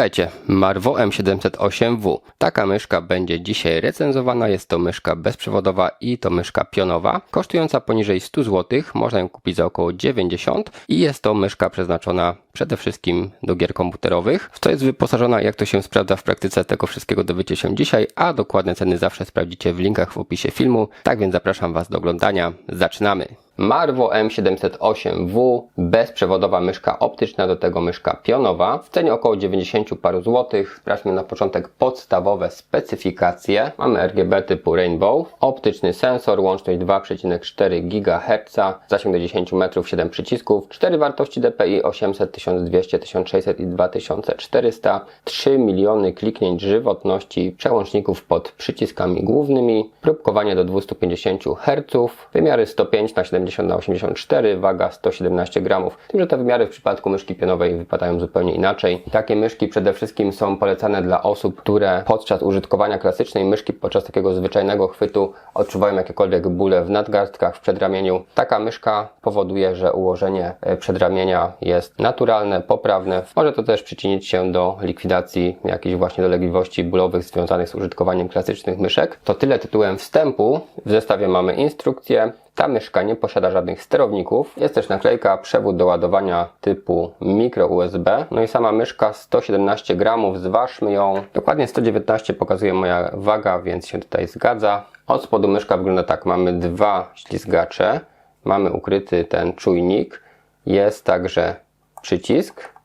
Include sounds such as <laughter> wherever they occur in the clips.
Witajcie, Marvo M708W. Taka myszka będzie dzisiaj recenzowana. Jest to myszka bezprzewodowa i to myszka pionowa, kosztująca poniżej 100 zł. Można ją kupić za około 90 i jest to myszka przeznaczona przede wszystkim do gier komputerowych. W co jest wyposażona, jak to się sprawdza w praktyce, tego wszystkiego dowiecie się dzisiaj, a dokładne ceny zawsze sprawdzicie w linkach w opisie filmu. Tak więc zapraszam Was do oglądania. Zaczynamy! Marvo M708W, bezprzewodowa myszka optyczna, do tego myszka pionowa, w cenie około 90 paru złotych. Sprawdźmy na początek podstawowe specyfikacje. Mamy RGB typu Rainbow, optyczny sensor, łączność 2,4 GHz, zasięg do 10 metrów, 7 przycisków, 4 wartości DPI 800, 1200, 1600 i 2400, 3 miliony kliknięć żywotności przełączników pod przyciskami głównymi, próbkowanie do 250 Hz, wymiary 105 na 70 na 84, waga 117 gramów. Tym, że te wymiary w przypadku myszki pionowej wypadają zupełnie inaczej. Takie myszki przede wszystkim są polecane dla osób, które podczas użytkowania klasycznej myszki, podczas takiego zwyczajnego chwytu odczuwają jakiekolwiek bóle w nadgarstkach, w przedramieniu. Taka myszka powoduje, że ułożenie przedramienia jest naturalne, poprawne. Może to też przyczynić się do likwidacji jakichś właśnie dolegliwości bólowych związanych z użytkowaniem klasycznych myszek. To tyle tytułem wstępu. W zestawie mamy instrukcję, ta myszka nie posiada żadnych sterowników. Jest też naklejka, przewód do ładowania typu micro USB. No i sama myszka 117 gramów, zważmy ją. Dokładnie 119 pokazuje moja waga, więc się tutaj zgadza. Od spodu myszka wygląda tak. Mamy dwa ślizgacze. Mamy ukryty ten czujnik. Jest także przycisk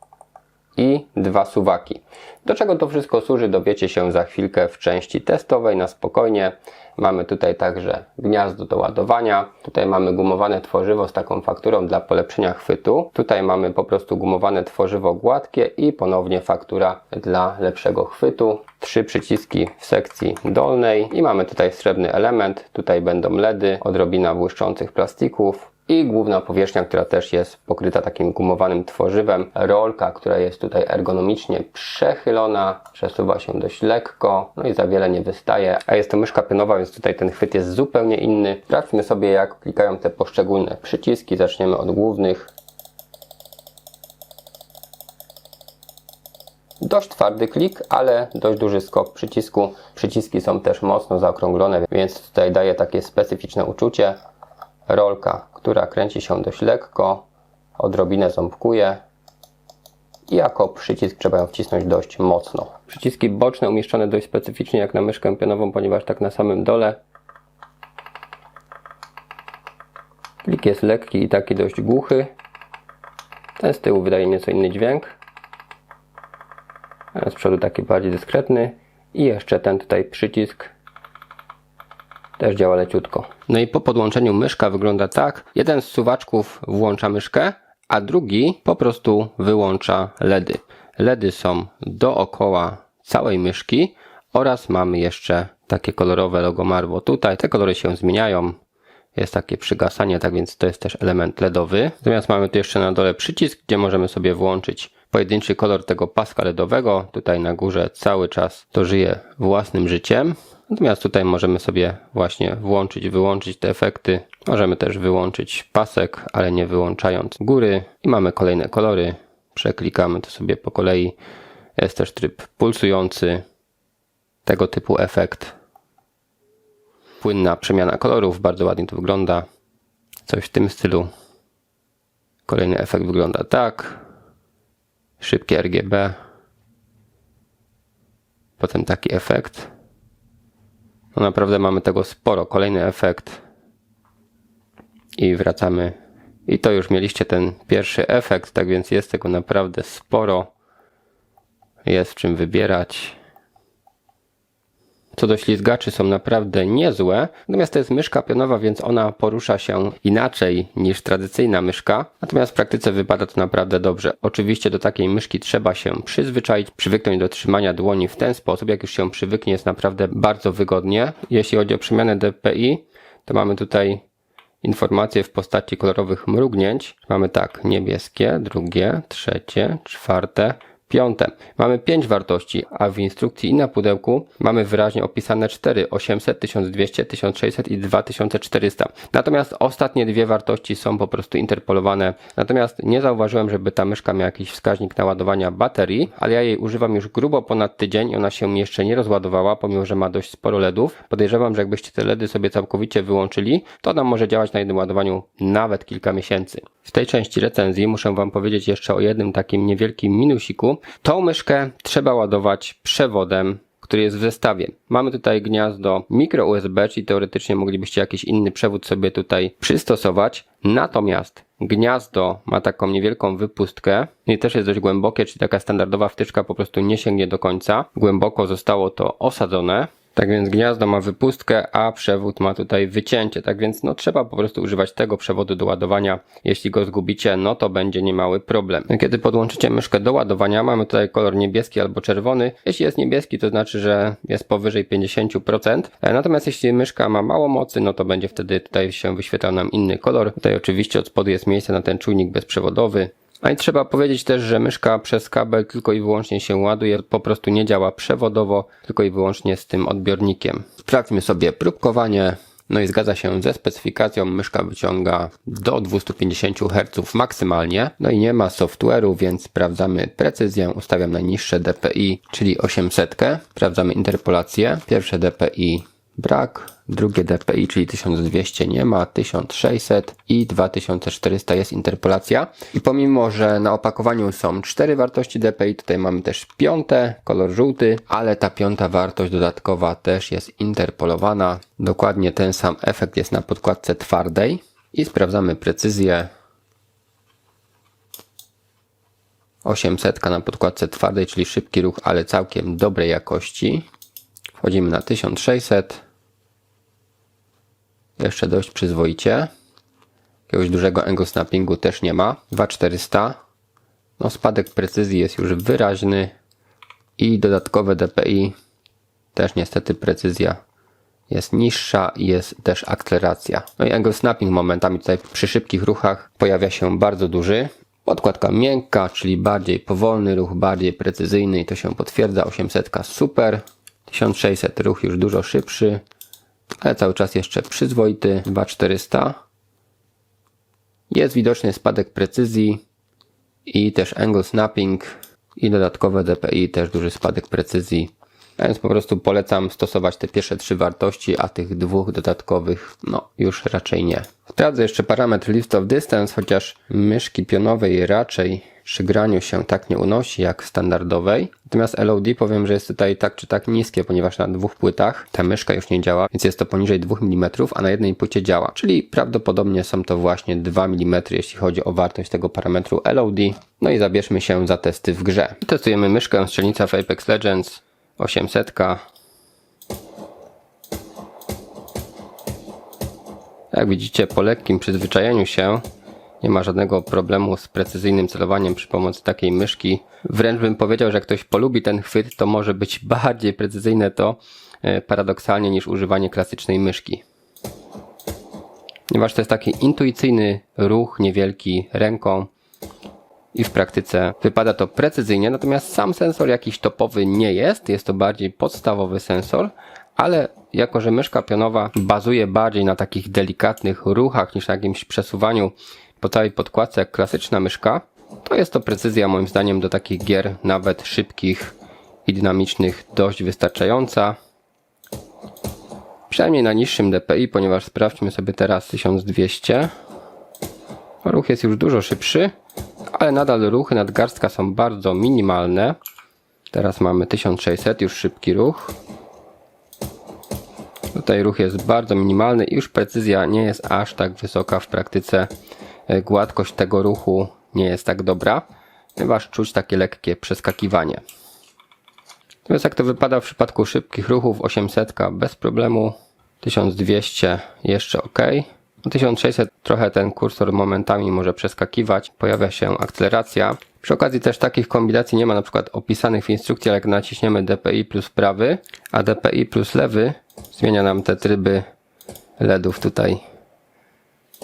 i dwa suwaki. Do czego to wszystko służy dowiecie się za chwilkę w części testowej na spokojnie. Mamy tutaj także gniazdo do ładowania. Tutaj mamy gumowane tworzywo z taką fakturą dla polepszenia chwytu. Tutaj mamy po prostu gumowane tworzywo gładkie i ponownie faktura dla lepszego chwytu. Trzy przyciski w sekcji dolnej i mamy tutaj srebrny element. Tutaj będą LEDy, odrobina błyszczących plastików i główna powierzchnia, która też jest pokryta takim gumowanym tworzywem. Rolka, która jest tutaj ergonomicznie przechylona, przesuwa się dość lekko, no i za wiele nie wystaje. A jest to myszka pionowa, więc tutaj ten chwyt jest zupełnie inny. Sprawdźmy sobie, jak klikają te poszczególne przyciski. Zaczniemy od głównych. Dość twardy klik, ale dość duży skok przycisku. Przyciski są też mocno zaokrąglone, więc tutaj daje takie specyficzne uczucie. Rolka która kręci się dość lekko, odrobinę ząbkuje i jako przycisk trzeba ją wcisnąć dość mocno. Przyciski boczne umieszczone dość specyficznie jak na myszkę pionową, ponieważ tak na samym dole klik jest lekki i taki dość głuchy. Ten z tyłu wydaje nieco inny dźwięk. A z przodu taki bardziej dyskretny. I jeszcze ten tutaj przycisk też działa leciutko. No i po podłączeniu myszka wygląda tak. Jeden z suwaczków włącza myszkę, a drugi po prostu wyłącza LEDy. LEDy są dookoła całej myszki oraz mamy jeszcze takie kolorowe logo Marvo tutaj. Te kolory się zmieniają. Jest takie przygasanie, tak więc to jest też element LEDowy. Natomiast mamy tu jeszcze na dole przycisk, gdzie możemy sobie włączyć pojedynczy kolor tego paska LEDowego. Tutaj na górze cały czas to żyje własnym życiem. Natomiast tutaj możemy sobie właśnie włączyć, wyłączyć te efekty. Możemy też wyłączyć pasek, ale nie wyłączając góry. I mamy kolejne kolory. Przeklikamy to sobie po kolei. Jest też tryb pulsujący. Tego typu efekt. Płynna przemiana kolorów. Bardzo ładnie to wygląda. Coś w tym stylu. Kolejny efekt wygląda tak. Szybkie RGB. Potem taki efekt. No naprawdę mamy tego sporo. Kolejny efekt. I wracamy. I to już mieliście ten pierwszy efekt, tak więc jest tego naprawdę sporo. Jest czym wybierać. Co do ślizgaczy są naprawdę niezłe, natomiast to jest myszka pionowa, więc ona porusza się inaczej niż tradycyjna myszka. Natomiast w praktyce wypada to naprawdę dobrze. Oczywiście do takiej myszki trzeba się przyzwyczaić, przywyknąć do trzymania dłoni w ten sposób. Jak już się przywyknie, jest naprawdę bardzo wygodnie. Jeśli chodzi o przemianę DPI, to mamy tutaj informacje w postaci kolorowych mrugnięć. Mamy tak, niebieskie, drugie, trzecie, czwarte, Piąte. Mamy 5 wartości, a w instrukcji i na pudełku mamy wyraźnie opisane 4, 800, 1200, 1600 i 2400. Natomiast ostatnie dwie wartości są po prostu interpolowane. Natomiast nie zauważyłem, żeby ta myszka miała jakiś wskaźnik naładowania baterii, ale ja jej używam już grubo ponad tydzień i ona się jeszcze nie rozładowała, pomimo że ma dość sporo LEDów. Podejrzewam, że jakbyście te LEDy sobie całkowicie wyłączyli, to ona może działać na jednym ładowaniu nawet kilka miesięcy. W tej części recenzji muszę Wam powiedzieć jeszcze o jednym takim niewielkim minusiku. Tą myszkę trzeba ładować przewodem który jest w zestawie. Mamy tutaj gniazdo micro USB, czyli teoretycznie moglibyście jakiś inny przewód sobie tutaj przystosować. Natomiast gniazdo ma taką niewielką wypustkę i też jest dość głębokie, czyli taka standardowa wtyczka po prostu nie sięgnie do końca. Głęboko zostało to osadzone. Tak więc gniazdo ma wypustkę, a przewód ma tutaj wycięcie. Tak więc no trzeba po prostu używać tego przewodu do ładowania. Jeśli go zgubicie, no to będzie niemały problem. Kiedy podłączycie myszkę do ładowania, mamy tutaj kolor niebieski albo czerwony. Jeśli jest niebieski, to znaczy, że jest powyżej 50%. E, Natomiast jeśli myszka ma mało mocy, no to będzie wtedy tutaj się wyświetlał nam inny kolor. Tutaj oczywiście od spodu jest miejsce na ten czujnik bezprzewodowy. A i trzeba powiedzieć też, że myszka przez kabel tylko i wyłącznie się ładuje, po prostu nie działa przewodowo, tylko i wyłącznie z tym odbiornikiem. Sprawdźmy sobie próbkowanie. No i zgadza się ze specyfikacją, myszka wyciąga do 250 Hz maksymalnie. No i nie ma software'u, więc sprawdzamy precyzję, ustawiam najniższe DPI, czyli 800. Sprawdzamy interpolację. Pierwsze DPI brak, drugie DPI, czyli 1200 nie ma, 1600 i 2400 jest interpolacja. I pomimo, że na opakowaniu są cztery wartości DPI, tutaj mamy też piąte, kolor żółty, ale ta piąta wartość dodatkowa też jest interpolowana. Dokładnie ten sam efekt jest na podkładce twardej. I sprawdzamy precyzję. 800 na podkładce twardej, czyli szybki ruch, ale całkiem dobrej jakości. Wchodzimy na 1600. Jeszcze dość przyzwoicie. Jakiegoś dużego angle snappingu też nie ma. 2400. No spadek precyzji jest już wyraźny. I dodatkowe DPI. Też niestety precyzja jest niższa i jest też akceleracja. No i angle snapping momentami tutaj przy szybkich ruchach pojawia się bardzo duży. Podkładka miękka, czyli bardziej powolny ruch, bardziej precyzyjny i to się potwierdza. 800 super. 1600 ruch już dużo szybszy, ale cały czas jeszcze przyzwoity. 2400. Jest widoczny spadek precyzji i też angle snapping i dodatkowe DPI, też duży spadek precyzji. Więc po prostu polecam stosować te pierwsze trzy wartości, a tych dwóch dodatkowych no już raczej nie. Sprawdzę jeszcze parametr lift of distance, chociaż myszki pionowej raczej przy graniu się tak nie unosi jak standardowej. Natomiast LOD powiem, że jest tutaj tak czy tak niskie, ponieważ na dwóch płytach ta myszka już nie działa, więc jest to poniżej 2 mm, a na jednej płycie działa. Czyli prawdopodobnie są to właśnie 2 mm, jeśli chodzi o wartość tego parametru LOD. No i zabierzmy się za testy w grze. Testujemy myszkę strzelnica w Apex Legends 800. Jak widzicie, po lekkim przyzwyczajeniu się nie ma żadnego problemu z precyzyjnym celowaniem przy pomocy takiej myszki. Wręcz bym powiedział, że jak ktoś polubi ten chwyt, to może być <laughs> bardziej precyzyjne to e, paradoksalnie niż używanie klasycznej myszki. Ponieważ to jest taki intuicyjny ruch, niewielki ręką i w praktyce wypada to precyzyjnie, natomiast sam sensor jakiś topowy nie jest, jest to bardziej podstawowy sensor, ale jako, że myszka pionowa bazuje bardziej na takich delikatnych ruchach niż na jakimś przesuwaniu po całej podkładce jak klasyczna myszka, to jest to precyzja moim zdaniem do takich gier nawet szybkich i dynamicznych dość wystarczająca. Przynajmniej na niższym DPI, ponieważ sprawdźmy sobie teraz 1200. Ruch jest już dużo szybszy, ale nadal ruchy nadgarstka są bardzo minimalne. Teraz mamy 1600, już szybki ruch. Tutaj ruch jest bardzo minimalny i już precyzja nie jest aż tak wysoka w praktyce. E, Gładkość tego ruchu nie jest tak dobra, ponieważ czuć takie lekkie przeskakiwanie. Natomiast jak to wypada w przypadku szybkich ruchów 800 bez problemu, 1200 jeszcze ok. 1600 trochę ten kursor momentami może przeskakiwać, pojawia się akceleracja. Przy okazji też takich kombinacji nie ma na przykład opisanych w instrukcji, ale jak naciśniemy DPI plus prawy, a DPI plus lewy zmienia nam te tryby LEDów tutaj.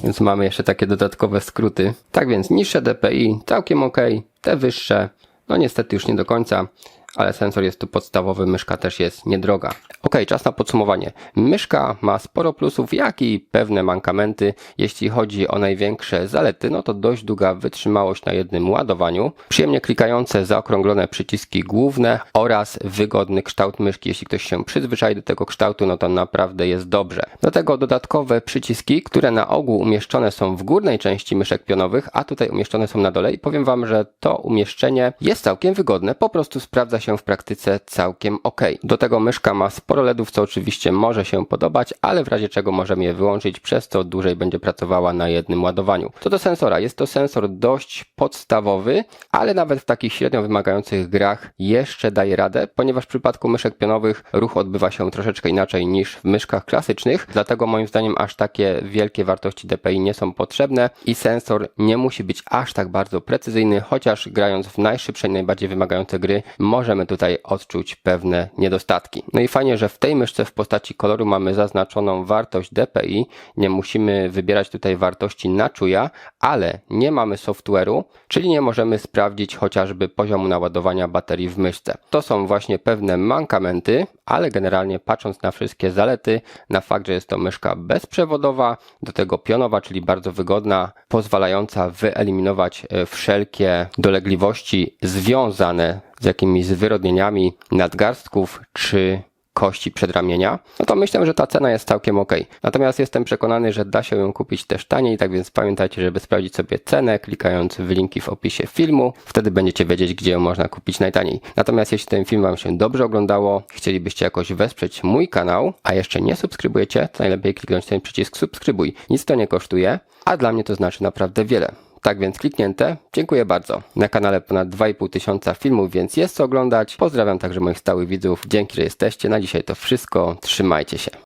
Więc mamy jeszcze takie dodatkowe skróty. Tak więc niższe DPI całkiem ok, te wyższe No niestety już nie do końca, ale sensor jest tu podstawowy, myszka też jest niedroga. Ok, czas na podsumowanie. Myszka ma sporo plusów, jak i pewne mankamenty. Jeśli chodzi o największe zalety, no to dość długa wytrzymałość na jednym ładowaniu, przyjemnie klikające zaokrąglone przyciski główne oraz wygodny kształt myszki. Jeśli ktoś się przyzwyczai do tego kształtu, no to naprawdę jest dobrze. Do tego dodatkowe przyciski, które na ogół umieszczone są w górnej części myszek pionowych, a tutaj umieszczone są na dole i powiem Wam, że to umieszczenie jest całkiem wygodne, po prostu sprawdza się w praktyce całkiem ok. Do tego myszka ma sporo LEDów, co oczywiście może się podobać, ale w razie czego możemy je wyłączyć, przez co dłużej będzie pracowała na jednym ładowaniu. Co do sensora, jest to sensor dość podstawowy, ale nawet w takich średnio wymagających grach jeszcze daje radę, ponieważ w przypadku myszek pionowych ruch odbywa się troszeczkę inaczej niż w myszkach klasycznych, dlatego moim zdaniem aż takie wielkie wartości DPI nie są potrzebne i sensor nie musi być aż tak bardzo precyzyjny, chociaż grając w najszybsze i najbardziej wymagające gry możemy tutaj odczuć pewne niedostatki. No i fajnie, że w tej myszce w postaci koloru mamy zaznaczoną wartość DPI, nie musimy wybierać tutaj wartości na czuja, ale nie mamy software'u, czyli nie możemy sprawdzić chociażby poziomu naładowania baterii w myszce. To są właśnie pewne mankamenty, ale generalnie patrząc na wszystkie zalety, na fakt, że jest to myszka bezprzewodowa, do tego pionowa, czyli bardzo wygodna, pozwalająca wyeliminować e, wszelkie dolegliwości związane z jakimiś zwyrodnieniami nadgarstków czy kości przedramienia, no to myślę, że ta cena jest całkiem ok. Natomiast jestem przekonany, że da się ją kupić też taniej, tak więc pamiętajcie, żeby sprawdzić sobie cenę, klikając w linki w opisie filmu. Wtedy będziecie wiedzieć, gdzie ją można kupić najtaniej. Natomiast jeśli ten film Wam się dobrze oglądało, chcielibyście jakoś wesprzeć mój kanał, a jeszcze nie subskrybujecie, to najlepiej kliknąć ten przycisk subskrybuj. Nic to nie kosztuje, a dla mnie to znaczy naprawdę wiele. Tak więc kliknięte. Dziękuję bardzo. Na kanale ponad 2,5 tysiąca filmów, więc jest co oglądać. Pozdrawiam także moich stałych widzów. Dzięki, że jesteście. Na dzisiaj to wszystko. Trzymajcie się.